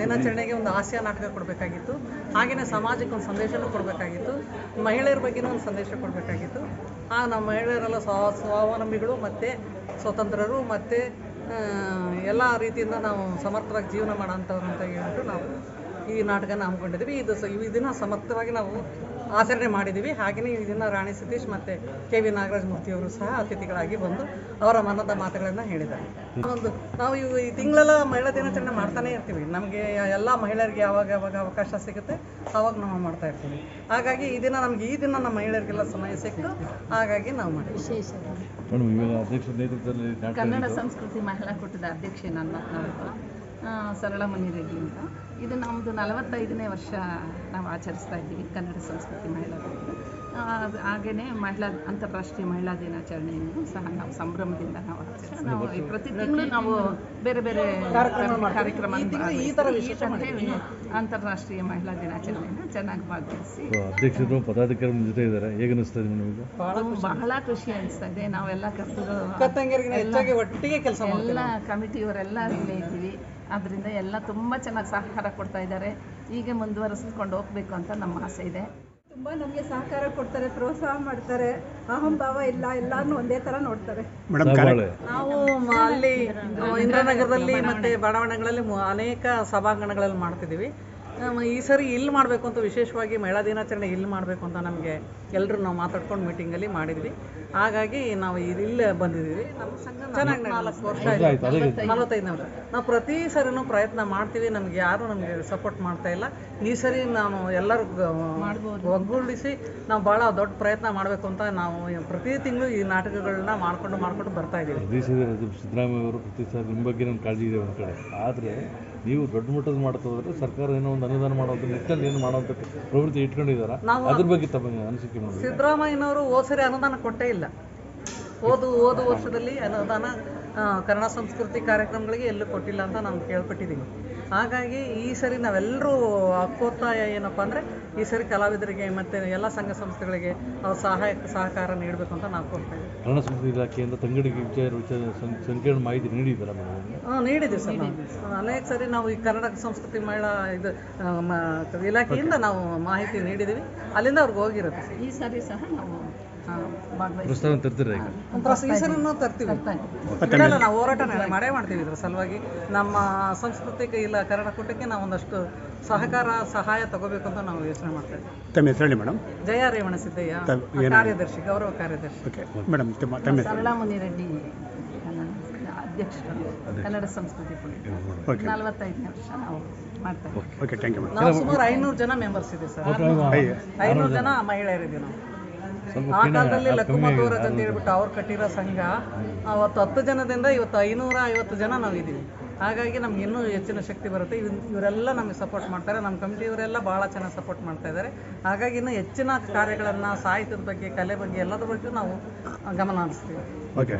ದಿನಾಚರಣೆಗೆ ಒಂದು ಹಾಸ್ಯ ನಾಟಕ ಕೊಡಬೇಕಾಗಿತ್ತು. ಹಾಗೆಯೇ ಸಮಾಜಕ್ಕೆ ಒಂದು ಸಂದೇಶನೂ ಕೊಡಬೇಕಾಗಿತ್ತು. ಮಹಿಳೆಯರ ಬಗ್ಗೆನೂ ಒಂದು ಸಂದೇಶ ಕೊಡಬೇಕಾಗಿತ್ತು. ಆ ನಮ್ಮ ಮಹಿಳೆಯರೆಲ್ಲ ಸ್ವ ಸ್ವಾವಲಂಬಿಗಳು ಮತ್ತು ಸ್ವತಂತ್ರರು ಮತ್ತು ಎಲ್ಲ ರೀತಿಯಿಂದ ನಾವು ಸಮರ್ಥವಾಗಿ ಜೀವನ ಮಾಡೋಂಥವ್ರು ಅಂತ ಹೇಳ್ಬಿಟ್ಟು ನಾವು ಈ ನಾಟಕನ ಹಮ್ಮಿಕೊಂಡಿದ್ದೀವಿ. ಇದು ಇದನ್ನು ಸಮರ್ಥವಾಗಿ ನಾವು ಆಚರಣೆ ಮಾಡಿದ್ದೀವಿ. ಹಾಗೆಯೇ ಈ ದಿನ ರಾಣಿ ಸತೀಶ್ ಮತ್ತು ಕೆ ವಿ ನಾಗರಾಜ್ ಮೂರ್ತಿಯವರು ಸಹ ಅತಿಥಿಗಳಾಗಿ ಬಂದು ಅವರ ಮನದ ಮಾತುಗಳನ್ನು ಹೇಳಿದ್ದಾರೆ. ಒಂದು ನಾವು ಇವು ಈ ತಿಂಗಳೆಲ್ಲ ಮಹಿಳಾ ದಿನಾಚರಣೆ ಮಾಡ್ತಾನೆ ಇರ್ತೀವಿ. ನಮಗೆ ಎಲ್ಲ ಮಹಿಳೆಯರಿಗೆ ಯಾವಾಗ ಯಾವಾಗ ಅವಕಾಶ ಸಿಗುತ್ತೆ ಆವಾಗ ನಾವು ಮಾಡ್ತಾ ಇರ್ತೀವಿ. ಹಾಗಾಗಿ ಈ ದಿನ ನಮ್ಗೆ ಈ ದಿನ ನಮ್ಮ ಮಹಿಳೆಯರಿಗೆಲ್ಲ ಸಮಯ ಸಿಕ್ತು. ಹಾಗಾಗಿ ನಾವು ಮಾಡ್ತೀವಿ. ವಿಶೇಷ. ಕನ್ನಡ ಸಂಸ್ಕೃತಿ ಮಹಿಳಾ ಕೂಟದ ಅಧ್ಯಕ್ಷೆ ನಾನು ಸರಳ ಮನಿರೆಡ್ಡಿ ಅಂತ. ಇದು ನಮ್ಮದು ನಲವತ್ತೈದನೇ ವರ್ಷ ನಾವು ಆಚರಿಸ್ತಾ ಇದ್ದೀವಿ ಕನ್ನಡ ಸಂಸ್ಕೃತಿ ಮಹಿಳಾ ಹಾಗೇನೆ ಮಹಿಳಾ ಅಂತಾರಾಷ್ಟ್ರೀಯ ಮಹಿಳಾ ದಿನಾಚರಣೆಯನ್ನು ಸಹ ನಾವು ಸಂಭ್ರಮದಿಂದ ನಾವು ಆಚರಿಸ್ತೀವಿ. ನಾವು ಪ್ರತಿ ತಿಂಗಳು ನಾವು ಬೇರೆ ಬೇರೆ ಕಾರ್ಯಕ್ರಮ ಅಂತಾರಾಷ್ಟ್ರೀಯ ಮಹಿಳಾ ದಿನಾಚರಣೆಯನ್ನು ಚೆನ್ನಾಗಿ ಭಾಗವಹಿಸಿ ಅಧ್ಯಕ್ಷರು ಪದಾಧಿಕಾರಿ ಜೊತೆ ಇದ್ದಾರೆ. ಹೇಗೆ ಅನಿಸ್ತಾ ಇದೆ ನಿಮಗೆ ಬಹಳ ಖುಷಿ. ಅನಿಸ್ತಾ ಇದೆ ನಾವೆಲ್ಲ ಕರ್ತರು ಒಟ್ಟಿಗೆ ಕೆಲಸ ಮಾಡ್ತೀವಿ ಎಲ್ಲ ಕಮಿಟಿಯವರೆಲ್ಲ ಇಲ್ಲೇ ಇದ್ದೀವಿ. ಅದರಿಂದ ಎಲ್ಲ ತುಂಬ ಚೆನ್ನಾಗಿ ಸಹಕಾರ ಕೊಡ್ತಾ ಇದ್ದಾರೆ. ಹೀಗೆ ಮುಂದುವರಿಸ್ಕೊಂಡು ಹೋಗ್ಬೇಕು ಅಂತ ನಮ್ಮ ಆಸೆ ಇದೆ. ತುಂಬ ನಮಗೆ ಸಹಕಾರ ಕೊಡ್ತಾರೆ ಪ್ರೋತ್ಸಾಹ ಮಾಡ್ತಾರೆ. ಅಹಂಭಾವ ಇಲ್ಲ ಎಲ್ಲಾರನ್ನೂ ಒಂದೇ ತರ ನೋಡ್ತಾರೆ. ನಾವು ಮ- ಅಲ್ಲಿ ಇಂದ್ರನಗರದಲ್ಲಿ ಮತ್ತೆ ಬಡಾವಣೆಗಳಲ್ಲಿ ಅನೇಕ ಸಭಾಂಗಣಗಳಲ್ಲಿ ಮಾಡ್ತಿದ್ದೀವಿ. ಈ ಸರಿ ಇಲ್ಲಿ ಮಾಡಬೇಕು ಅಂತ ವಿಶೇಷವಾಗಿ ಮಹಿಳಾ ದಿನಾಚರಣೆ ಇಲ್ಲಿ ಮಾಡಬೇಕು ಅಂತ ನಮಗೆ ಎಲ್ಲರೂ ನಾವು ಮಾತಾಡ್ಕೊಂಡು ಮೀಟಿಂಗಲ್ಲಿ ಮಾಡಿದ್ವಿ. ಹಾಗಾಗಿ ನಾವು ಇಲ್ಲಿ ಇಲ್ಲೇ ಬಂದಿದ್ದೀವಿ. ನಮ್ಮ ಸಂಘ ಚೆನ್ನಾಗಿ ನಾಲ್ಕು ವರ್ಷ ಆಯ್ತು. ನಲವತ್ತೈದು ವರ್ಷ ನಾವು ಪ್ರತಿ ಸರಿನೂ ಪ್ರಯತ್ನ ಮಾಡ್ತೀವಿ. ನಮ್ಗೆ ಯಾರು ನಮಗೆ ಸಪೋರ್ಟ್ ಮಾಡ್ತಾ ಇಲ್ಲ. ಈ ಸರಿ ನಾನು ಎಲ್ಲರೂ ಒಗ್ಗೂಡಿಸಿ ನಾವು ಭಾಳ ದೊಡ್ಡ ಪ್ರಯತ್ನ ಮಾಡಬೇಕು ಅಂತ ನಾವು ಪ್ರತಿ ತಿಂಗಳು ಈ ನಾಟಕಗಳನ್ನ ಮಾಡ್ಕೊಂಡು ಮಾಡ್ಕೊಂಡು ಬರ್ತಾ ಇದ್ದೀವಿ. ದೇಶದ ಸಿದ್ದರಾಮಯ್ಯ ಅವರು ಪ್ರತಿ ಸಾರಿ ನಿಮ್ಮ ಬಗ್ಗೆ ನಮ್ಮ ಕಾಳಜಿ ಇದೆ ಒಂದು ಕಡೆ. ಆದರೆ ನೀವು ದೊಡ್ಡ ಮಟ್ಟದ ಮಾಡ್ತಾ ಹೋದ್ರೆ ಸರ್ಕಾರ ಏನೋ ಒಂದು ಅನುದಾನ ಮಾಡೋದು ನಿಟ್ಟಲ್ಲಿ ಏನು ಮಾಡೋಂಥ ಪ್ರವೃತ್ತಿ ಇಟ್ಕೊಂಡಿದ್ದಾರೆ ನಾವು ಅದ್ರ ಬಗ್ಗೆ ತಮಗೆ ಅನಿಸಿಕೆ ಮಾಡಿ ಸಿದ್ದರಾಮಯ್ಯನವರು ಸರಿ ಅನುದಾನ ಕೊಟ್ಟೇ ಇಲ್ಲ. ಓದು ಓದು ವರ್ಷದಲ್ಲಿ ಅನುದಾನ ಕನ್ನಡ ಸಂಸ್ಕೃತಿ ಕಾರ್ಯಕ್ರಮಗಳಿಗೆ ಎಲ್ಲೂ ಕೊಟ್ಟಿಲ್ಲ ಅಂತ ನಾನು ಕೇಳ್ಪಟ್ಟಿದ್ದೀವಿ ಹಾಗಾಗಿ ಈ ಸರಿ ನಾವೆಲ್ಲರೂ ಹಕ್ಕೋತ್ತಾಯ ಏನಪ್ಪ ಅಂದರೆ ಈ ಸರಿ ಕಲಾವಿದರಿಗೆ ಮತ್ತು ಎಲ್ಲ ಸಂಘ ಸಂಸ್ಥೆಗಳಿಗೆ ಅವ್ರ ಸಹಾಯ ಸಹಕಾರ ನೀಡಬೇಕು ಅಂತ ನಾವು ಕೊಡ್ತಾ ಇದ್ದೀವಿ. ಕನ್ನಡ ಸಂಸ್ಕೃತಿ ಇಲಾಖೆಯಿಂದ ತಂಗಡಿಗೆ ವಿಚಾರ ವಿಚಾರ ಸಂಕೀರ್ಣ ಮಾಹಿತಿ ನೀಡಿದ್ದೀರಾ ಮೇಡಮ್ ಹಾಂ ನೀಡಿದ್ದೀವಿ ಸರ್ ನಾವು. ಅನೇಕ ಸರಿ ನಾವು ಈ ಕನ್ನಡ ಸಂಸ್ಕೃತಿ ಮಹಿಳಾ ಇದು ಇಲಾಖೆಯಿಂದ ನಾವು ಮಾಹಿತಿ ನೀಡಿದ್ದೀವಿ. ಅಲ್ಲಿಂದ ಅವ್ರಿಗೆ ಹೋಗಿರುತ್ತೆ ಈ ಸರಿ ಸಹ ನಾವು ಪ್ರಸ್ತಾವ ತರ್ತೀರಾ ಈಗ? ಈ ಸರಿ ನಾವು ತರ್ತೀವಿ. ನಾವು ಹೋರಾಟ ನಡೆ- ಮಾಡೇ ಮಾಡ್ತೀವಿ ಇದ್ರ ಸಲುವಾಗಿ. ನಮ್ಮ ಸಾಂಸ್ಕೃತಿಕ ಇಲ್ಲ ಕನ್ನಡ ಕೂಟಕ್ಕೆ ನಾವು ಒಂದಷ್ಟು ಸಹಕಾರ ಸಹಾಯ ತಗೋಬೇಕು ಅಂತ ನಾವು ಯೋಚನೆ ಮಾಡ್ತಾ ಇದ್ದೀವಿ. ತಮ್ಮ ಹೆಸರು ಹೇಳಿ ಮೇಡಮ್? ಜಯ ರೇವಣ ಸಿದ್ದಯ್ಯ ಕಾರ್ಯದರ್ಶಿ ಗೌರವ ಕಾರ್ಯದರ್ಶಿ. ಓಕೆ ಮೇಡಮ್ ತಮ್ಮ ತಮ್ಮ ಹೆಸರು? ಮುನಿರೆಡ್ಡಿ ಕನ್ನಡ ಅಧ್ಯಕ್ಷರು ಕನ್ನಡ ಸಂಸ್ಕೃತಿ ನಲವತ್ತೈದನೇ ವರ್ಷ ನಾವು ಮಾಡ್ತಾ ಇದ್ದೀವಿ. ಓಕೆ ಥ್ಯಾಂಕ್ ಯು ಮೇಡಮ್ ನಾವು ಸುಮಾರು ಐನೂರು ಜನ ಮೆಂಬರ್ಸ್ ಇದೆ ಸರ್. ಐನೂರು ಜನ ಮಹಿಳೆಯರಿದ್ದೀವಿ ನಾವು. ಆ ಕಾಲದಲ್ಲಿ ಲಕ್ಕುಮತೋರಜ್ ಅಂತ ಹೇಳ್ಬಿಟ್ಟು ಅವ್ರು ಕಟ್ಟಿರೋ ಸಂಘ ಅವತ್ತು ಹತ್ತು ಜನದಿಂದ ಇವತ್ತು ಐನೂರ ಐವತ್ತು ಜನ ನಾವು ಇದ್ದೀವಿ. ಹಾಗಾಗಿ ನಮ್ಗೆ ಇನ್ನೂ ಹೆಚ್ಚಿನ ಶಕ್ತಿ ಬರುತ್ತೆ. ಇವ್ ಇವರೆಲ್ಲ ನಮಗೆ ಸಪೋರ್ಟ್ ಮಾಡ್ತಾರೆ. ನಮ್ಮ ಕಮಿಟಿಯವರೆಲ್ಲ ಭಾಳ ಚೆನ್ನಾಗಿ ಸಪೋರ್ಟ್ ಮಾಡ್ತಾ ಇದ್ದಾರೆ. ಹಾಗಾಗಿ ಇನ್ನೂ ಹೆಚ್ಚಿನ ಕಾರ್ಯಗಳನ್ನು ಸಾಹಿತ್ಯದ ಬಗ್ಗೆ, ಕಲೆ ಬಗ್ಗೆ ಎಲ್ಲದ್ರ ಬಗ್ಗೆ ನಾವು ಗಮನ ಹರಿಸ್ತೀವಿ. ಓಕೆ